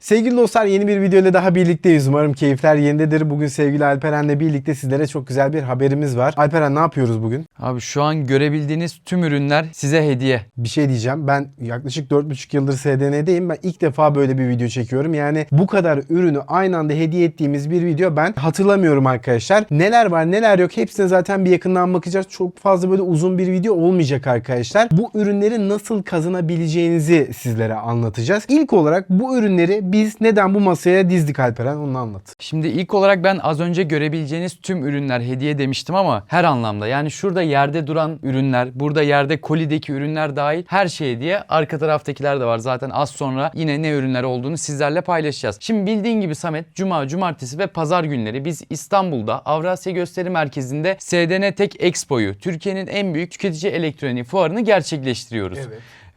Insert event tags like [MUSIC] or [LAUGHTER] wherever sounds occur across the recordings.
Sevgili dostlar yeni bir video ile daha birlikteyiz. Umarım keyifler yerindedir. Bugün sevgili Alperen'le birlikte sizlere çok güzel bir haberimiz var. Alperen ne yapıyoruz bugün? Abi şu an görebildiğiniz tüm ürünler size hediye. Bir şey diyeceğim. Ben yaklaşık 4,5 yıldır SDN'deyim. Ben ilk defa böyle bir video çekiyorum. Yani bu kadar ürünü aynı anda hediye ettiğimiz bir video ben hatırlamıyorum arkadaşlar. Neler var neler yok hepsine zaten bir yakından bakacağız. Çok fazla böyle uzun bir video olmayacak arkadaşlar. Bu ürünleri nasıl kazanabileceğinizi sizlere anlatacağız. İlk olarak bu ürünleri biz neden bu masaya dizdik Alperen onu anlat. Şimdi ilk olarak ben az önce görebileceğiniz tüm ürünler hediye demiştim ama her anlamda. Yani şurada yerde duran ürünler, burada yerde kolideki ürünler dahil her şey hediye. Arka taraftakiler de var. Zaten az sonra yine ne ürünler olduğunu sizlerle paylaşacağız. Şimdi bildiğin gibi Samet, Cuma, Cumartesi ve Pazar günleri biz İstanbul'da Avrasya Gösteri Merkezi'nde SDN Tek Expo'yu, Türkiye'nin en büyük tüketici elektronik fuarını gerçekleştiriyoruz.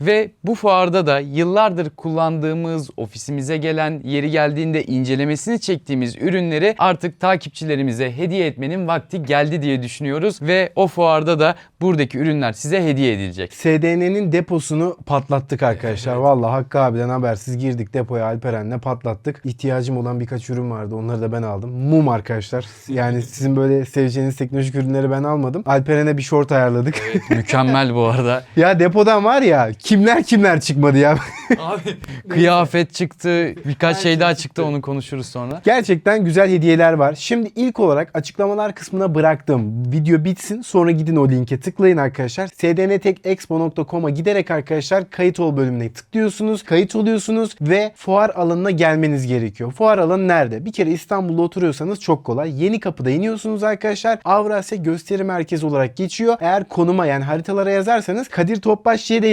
Ve bu fuarda da yıllardır kullandığımız, ofisimize gelen, yeri geldiğinde incelemesini çektiğimiz ürünleri artık takipçilerimize hediye etmenin vakti geldi diye düşünüyoruz. Ve o fuarda da buradaki ürünler size hediye edilecek. SDN'nin deposunu patlattık arkadaşlar. Vallahi Hakkı abiden habersiz girdik depoya Alperen'le patlattık. İhtiyacım olan birkaç ürün vardı. Onları da ben aldım. Mum arkadaşlar. Yani sizin böyle seveceğiniz teknolojik ürünleri ben almadım. Alperen'e bir short ayarladık. Mükemmel bu arada. [LAUGHS] ya depodan var ya kimler kimler çıkmadı ya. [LAUGHS] Abi kıyafet çıktı, birkaç şey daha çıktı onu konuşuruz sonra. Gerçekten güzel hediyeler var. Şimdi ilk olarak açıklamalar kısmına bıraktım. Video bitsin sonra gidin o linke tıklayın arkadaşlar. sdntekexpo.com'a giderek arkadaşlar kayıt ol bölümüne tıklıyorsunuz. Kayıt oluyorsunuz ve fuar alanına gelmeniz gerekiyor. Fuar alanı nerede? Bir kere İstanbul'da oturuyorsanız çok kolay. Yeni kapıda iniyorsunuz arkadaşlar. Avrasya Gösteri Merkezi olarak geçiyor. Eğer konuma yani haritalara yazarsanız Kadir Topbaş diye de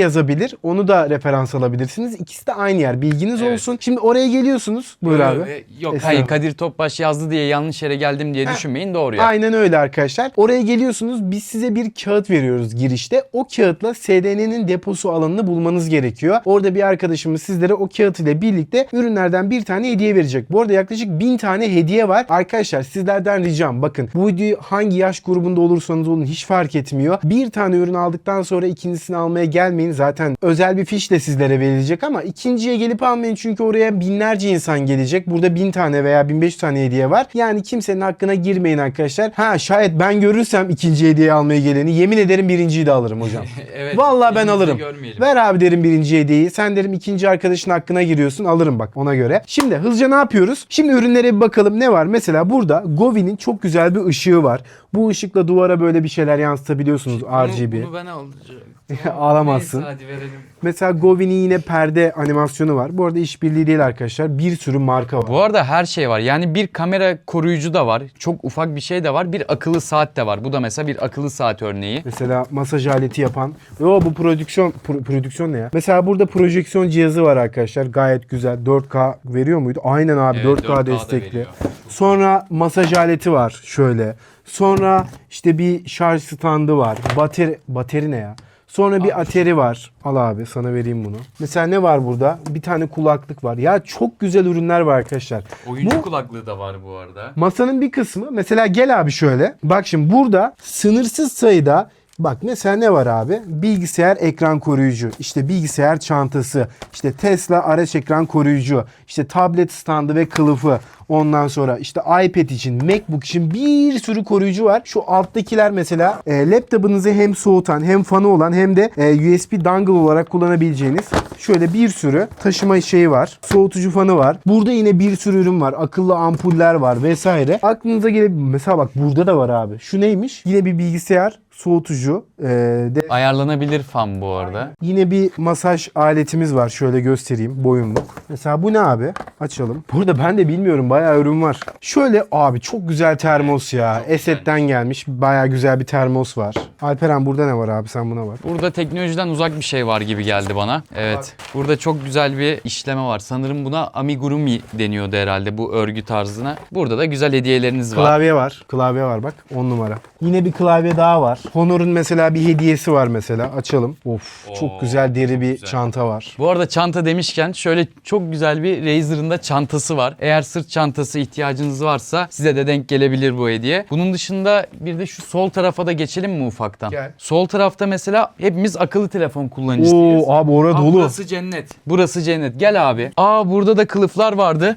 yazabilir. Onu da referans alabilirsiniz. İkisi de aynı yer. Bilginiz Evet. olsun. Şimdi oraya geliyorsunuz. Buyur abi. Ee, Yok Estağfurullah. hayır Kadir Topbaş yazdı diye yanlış yere geldim diye düşünmeyin doğru ya. Aynen öyle arkadaşlar. Oraya geliyorsunuz. Biz size bir kağıt veriyoruz girişte. O kağıtla SDN'nin deposu alanını bulmanız gerekiyor. Orada bir arkadaşımız sizlere o kağıt ile birlikte ürünlerden bir tane hediye verecek. Bu arada yaklaşık bin tane hediye var. Arkadaşlar sizlerden ricam bakın bu videoyu hangi yaş grubunda olursanız olun hiç fark etmiyor. Bir tane ürün aldıktan sonra ikincisini almaya gelmeyin. Zaten özel bir fiş de sizlere verilecek ama ikinciye gelip almayın çünkü oraya binlerce insan gelecek. Burada bin tane veya 1500 tane hediye var. Yani kimsenin hakkına girmeyin arkadaşlar. Ha şayet ben görürsem ikinci hediye almaya geleni yemin ederim birinciyi de alırım hocam. [LAUGHS] Evet, Vallahi ben alırım. görmeyelim. Ver abi derim birinci hediyeyi. Sen derim ikinci arkadaşın hakkına giriyorsun. Alırım bak ona göre. Şimdi hızlıca ne yapıyoruz? Şimdi ürünlere bir bakalım ne var? Mesela burada Govi'nin çok güzel bir ışığı var. Bu ışıkla duvara böyle bir şeyler yansıtabiliyorsunuz RGB. Bunu, bunu ben alacağım. [LAUGHS] Ağlamazsın. Neyse, hadi verelim. Mesela Govi'nin yine perde animasyonu var. Bu arada işbirliği değil arkadaşlar. Bir sürü marka var. Bu arada her şey var. Yani bir kamera koruyucu da var. Çok ufak bir şey de var. Bir akıllı saat de var. Bu da mesela bir akıllı saat örneği. Mesela masaj aleti yapan. Yo bu prodüksiyon pro- prodüksiyon ne ya? Mesela burada projeksiyon cihazı var arkadaşlar. Gayet güzel. 4K veriyor muydu? Aynen abi Evet, 4K, 4K da destekli. Sonra masaj aleti var şöyle. Sonra işte bir şarj standı var. Bateri bateri ne ya? Sonra bir ateri var. Al abi sana vereyim bunu. Mesela ne var burada? Bir tane kulaklık var. Ya çok güzel ürünler var arkadaşlar. Oyuncu Bu- kulaklığı da var bu arada. Masanın bir kısmı mesela gel abi şöyle. Bak şimdi burada sınırsız sayıda Bak mesela ne var abi? Bilgisayar ekran koruyucu, işte bilgisayar çantası, işte Tesla araç ekran koruyucu, işte tablet standı ve kılıfı. Ondan sonra işte iPad için, MacBook için bir sürü koruyucu var. Şu alttakiler mesela e, laptopunuzu hem soğutan hem fanı olan hem de e, USB dongle olarak kullanabileceğiniz şöyle bir sürü taşıma şeyi var. Soğutucu fanı var. Burada yine bir sürü ürün var. Akıllı ampuller var vesaire. Aklınıza gelebilir. Mesela bak burada da var abi. Şu neymiş? Yine bir bilgisayar soğutucu. E, de Ayarlanabilir fan bu arada. Yine bir masaj aletimiz var. Şöyle göstereyim. Boyunluk. Mesela bu ne abi? Açalım. Burada ben de bilmiyorum. Bayağı ürün var. Şöyle abi çok güzel termos ya. Eset'ten gelmiş. Bayağı güzel bir termos var. Alperen burada ne var abi? Sen buna bak. Burada teknolojiden uzak bir şey var gibi geldi bana. Evet. Burada çok güzel bir işleme var. Sanırım buna amigurumi deniyordu herhalde bu örgü tarzına. Burada da güzel hediyeleriniz var. Klavye var. Klavye var bak. 10 numara. Yine bir klavye daha var. Honor'un mesela bir hediyesi var mesela. Açalım. Of çok Oo, güzel deri çok bir güzel. çanta var. Bu arada çanta demişken şöyle çok güzel bir Razer'ın tarafında çantası var. Eğer sırt çantası ihtiyacınız varsa size de denk gelebilir bu hediye. Bunun dışında bir de şu sol tarafa da geçelim mi ufaktan? Gel. Sol tarafta mesela hepimiz akıllı telefon kullanıcısıyız. Oo abi orada Aa, dolu. Burası cennet. Burası cennet. Gel abi. Aa burada da kılıflar vardı.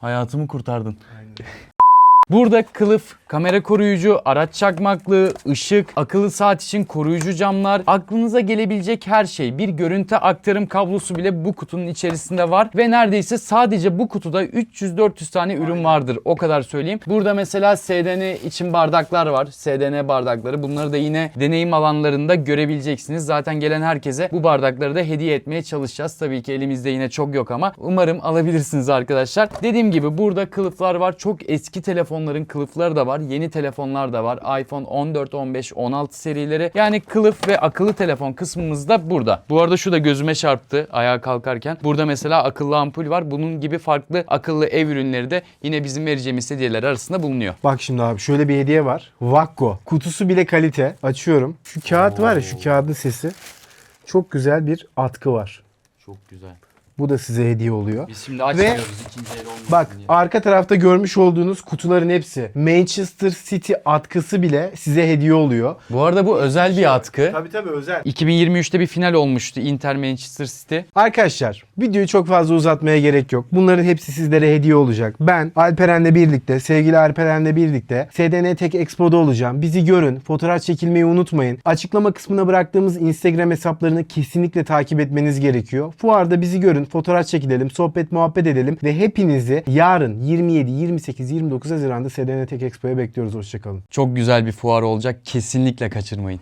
Hayatımı kurtardın. Burada kılıf, kamera koruyucu, araç çakmaklığı, ışık, akıllı saat için koruyucu camlar, aklınıza gelebilecek her şey. Bir görüntü aktarım kablosu bile bu kutunun içerisinde var ve neredeyse sadece bu kutuda 300-400 tane ürün vardır. O kadar söyleyeyim. Burada mesela SDN için bardaklar var. SDN bardakları. Bunları da yine deneyim alanlarında görebileceksiniz. Zaten gelen herkese bu bardakları da hediye etmeye çalışacağız. Tabii ki elimizde yine çok yok ama umarım alabilirsiniz arkadaşlar. Dediğim gibi burada kılıflar var. Çok eski telefonların kılıfları da var. Yeni telefonlar da var. iPhone 14, 15, 16 serileri. Yani kılıf ve akıllı telefon kısmımız da burada. Bu arada şu da gözüme çarptı ayağa kalkarken. Burada mesela akıllı ampul var. Bunun gibi farklı akıllı ev ürünleri de yine bizim vereceğimiz hediyeler arasında bulunuyor. Bak şimdi abi şöyle bir hediye var. Vakko. Kutusu bile kalite. Açıyorum. Şu kağıt var ya şu kağıdın sesi. Çok güzel bir atkı var. Çok güzel. Bu da size hediye oluyor. Biz şimdi açmıyoruz ikinci el olmasın Bak diye. arka tarafta görmüş olduğunuz kutuların hepsi Manchester City atkısı bile size hediye oluyor. Bu arada bu özel bir atkı. Tabii tabii özel. 2023'te bir final olmuştu Inter Manchester City. Arkadaşlar videoyu çok fazla uzatmaya gerek yok. Bunların hepsi sizlere hediye olacak. Ben Alperen'le birlikte, sevgili Alperen'le birlikte SDN Tech Expo'da olacağım. Bizi görün, fotoğraf çekilmeyi unutmayın. Açıklama kısmına bıraktığımız Instagram hesaplarını kesinlikle takip etmeniz gerekiyor. Fuarda bizi görün, fotoğraf çekilelim, sohbet muhabbet edelim ve hepinizi yarın 27, 28, 29 Haziran'da SDN Tech Expo'ya bekliyoruz. Hoşçakalın. Çok güzel bir fuar olacak. Kesinlikle kaçırmayın.